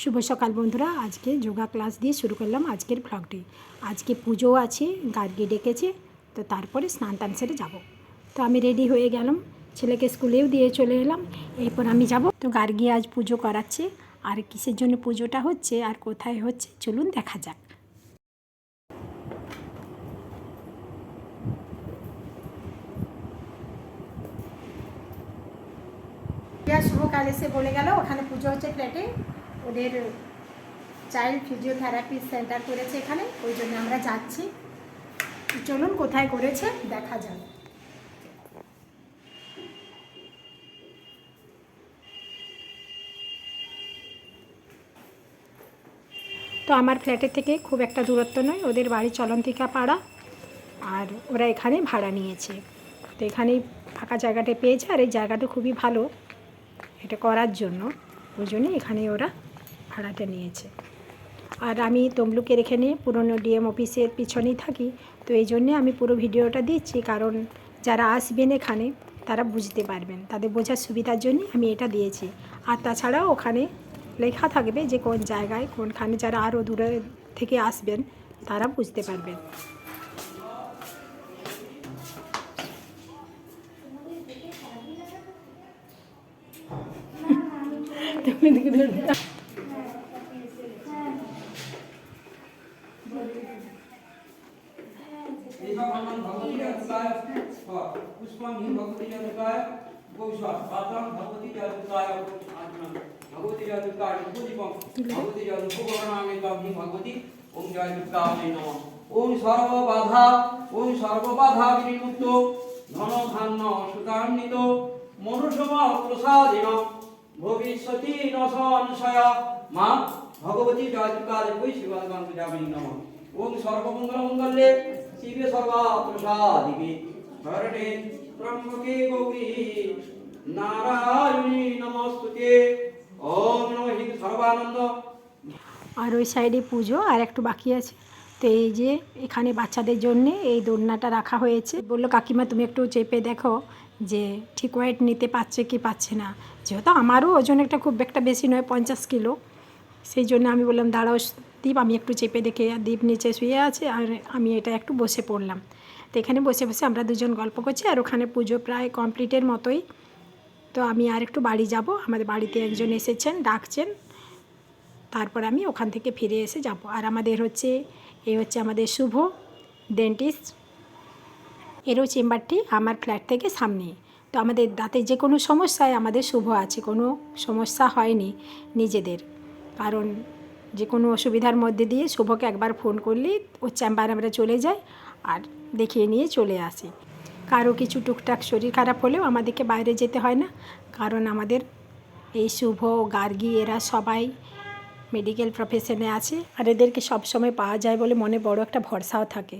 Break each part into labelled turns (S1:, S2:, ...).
S1: শুভ সকাল বন্ধুরা, আজকে যোগা ক্লাস দিয়ে শুরু করলাম আজকের ভ্লগটি আজকে পুজো আছে, গার্গি ডেকেছে, তো তারপরে স্নান টান সেরে যাব। তো আমি রেডি হয়ে গেলাম, ছেলেকে স্কুলেও দিয়ে চলে এলাম, এরপর আমি যাব। তো গার্গি আজ পুজো করাচ্ছে, আর কিসের জন্য পুজোটা হচ্ছে, আর কোথায় হচ্ছে, চলুন দেখা যাক। শুভ কাল এসে বলে গেল, ওখানে পুজো হচ্ছে ফ্ল্যাটে ওদের চাইল্ড ফিজিওথেরাপি সেন্টার করেছে এখানে, ওই জন্য আমরা যাচ্ছি। চলুন কোথায় করেছে, দেখা যাক। তো আমার ফ্ল্যাটের থেকে খুব একটা দূরত্ব নয়, ওদের বাড়ি চলন্তিকা পাড়া, আর ওরা এখানে ভাড়া নিয়েছে। তো এখানেই ফাঁকা জায়গাটা পেয়েছে, আর এই জায়গাটা খুবই ভালো, এটা করার জন্য। ওই জন্য এখানে ওরা ভাড়াটা নিয়েছে। আর আমি তমলুকের এখানে পুরনো ডিএম অফিসের পিছনেই থাকি, তো এই জন্যে আমি পুরো ভিডিওটা দিচ্ছি। কারণ যারা আসবেন এখানে, তারা বুঝতে পারবেন। তাদের বোঝার সুবিধার জন্য আমি এটা দিয়েছি। আর তাছাড়াও ওখানে লেখা থাকবে যে কোন জায়গায়, কোনখানে যারা আরও দূরে থেকে আসবেন, তারা বুঝতে পারবেন। তুমি
S2: প্রসাদিন ভবিষ্যতি ন সংশয় মা ভগবতী জয়তুকায় বৈ শিবাগং পূজামি নমঃ ওম মঙ্গলে শিবে সর্বা প্রসাদিকে শরণে ত্রম্বকে গৌরী নারায়ণী নমস্তুতে ওম নমঃ সর্বানন্দ
S1: আর ওই সাইডে পুজো, আর একটু বাকি আছে। তো এই যে এখানে বাচ্চাদের জন্য এই দোলনাটা রাখা হয়েছে। বলল, কাকিমা, তুমি একটু চেপে দেখো যে ঠিক ওয়েট নিতে পারছে কি পাচ্ছে না। যেহেতু আমারও ওজন একটা খুব একটা বেশি নয়, পঞ্চাশ কিলো। সেই জন্য আমি বললাম, দাঁড়াও দীপ, আমি একটু চেপে দেখে দীপ নিচে শুয়ে আছে আর আমি এটা একটু বসে পড়লাম। তো এখানে বসে বসে আমরা দুজন গল্প করছি আর ওখানে পুজো প্রায় কমপ্লিটের মতোই। তো আমি আর একটু বাড়ি যাব, আমাদের বাড়িতে একজন এসেছেন, ডাকছেন। তারপর আমি ওখান থেকে ফিরে এসে যাব। আর আমাদের হচ্ছে, এই হচ্ছে আমাদের শুভ ডেন্টিস্ট এরও চেম্বারটি আমার ফ্ল্যাট থেকে সামনে। তো আমাদের দাঁতের যে কোনো সমস্যায় আমাদের শুভ আছে, কোনো সমস্যা হয়নি নিজেদের। কারণ যে কোনো অসুবিধার মধ্যে দিয়ে শুভকে একবার ফোন করলেই ওর চেম্বারে আমরা চলে যাই আর দেখিয়ে নিয়ে চলে আসি। কারও কিছু টুকটাক শরীর খারাপ হলেও আমাদেরকে বাইরে যেতে হয় না। কারণ আমাদের এই শুভ, গার্গী এরা সবাই মেডিকেল প্রফেশনে আছে আর এদেরকে সবসময় পাওয়া যায় বলে মনে বড় একটা ভরসাও থাকে।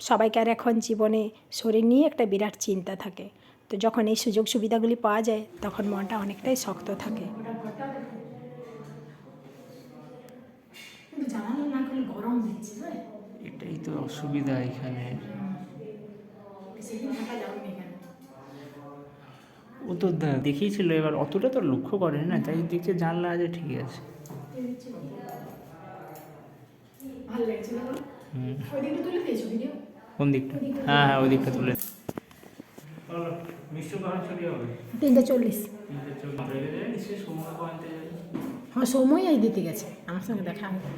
S1: সবাইকার এখন জীবনে শরীর নিয়ে একটা বিরাট চিন্তা থাকে। তো যখন এই সুযোগ সুবিধাগুলি পাওয়া যায় তখন মনটা অনেকটাই শক্ত থাকে জানালো না করলে গরম দিচ্ছে
S3: অসুবিধা এখানে। ও তো দেখিয়েছিল এবার অতটা তো লক্ষ্য করে না তাই দেখছে জানলা আছে ঠিক আছে। কোন দিকটা? হ্যাঁ হ্যাঁ ওই দিকটা তুলে
S1: তিনটে চল্লিশ। হ্যাঁ সময় এই দিতে গেছে। আমার সঙ্গে দেখা হবে।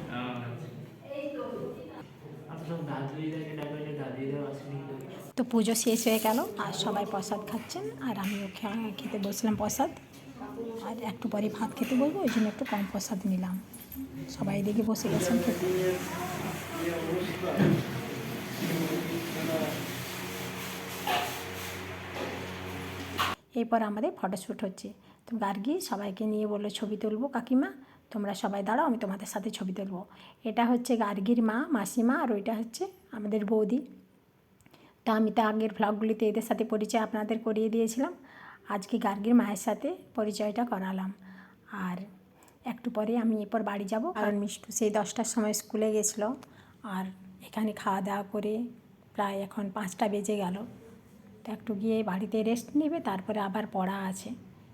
S1: তো পুজো শেষ হয়ে গেল, আর সবাই প্রসাদ খাচ্ছেন, আর আমিও খেতে বসলাম প্রসাদ। আর একটু পরে ভাত খেতে বলব ওই জন্য একটু কম প্রসাদ নিলাম। সবাই দেখে বসে গেছেন খেতে। এরপর আমাদের ফটোশ্যুট হচ্ছে। গার্গি সবাইকে নিয়ে বলল ছবি তুলবো কাকিমা তোমরা সবাই দাঁড়াও আমি তোমাদের সাথে ছবি তুলবো। এটা হচ্ছে গার্গির মা মাসিমা আর ওইটা হচ্ছে আমাদের বৌদি। তা আমি তো আগের ভ্লগগুলিতে এদের সাথে পরিচয় আপনাদের করিয়ে দিয়েছিলাম। আজকে গার্গির মায়ের সাথে পরিচয়টা করালাম। আর একটু পরে আমি এরপর বাড়ি যাব কারণ মিষ্টু সেই দশটার সময় স্কুলে গেছিল। আর এখানে খাওয়া দাওয়া করে প্রায় এখন পাঁচটা বেজে গেল। তো একটু গিয়ে বাড়িতে রেস্ট নেবে তারপরে আবার পড়া আছে।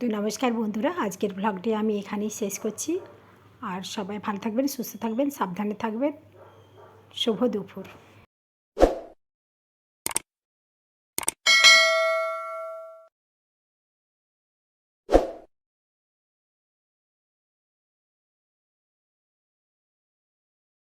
S1: তো নমস্কার বন্ধুরা, আজকের ব্লগটি আমি এখানেই শেষ করছি। আর সবাই ভালো থাকবেন, সুস্থ থাকবেন, সাবধানে থাকবেন। শুভ দুপুর।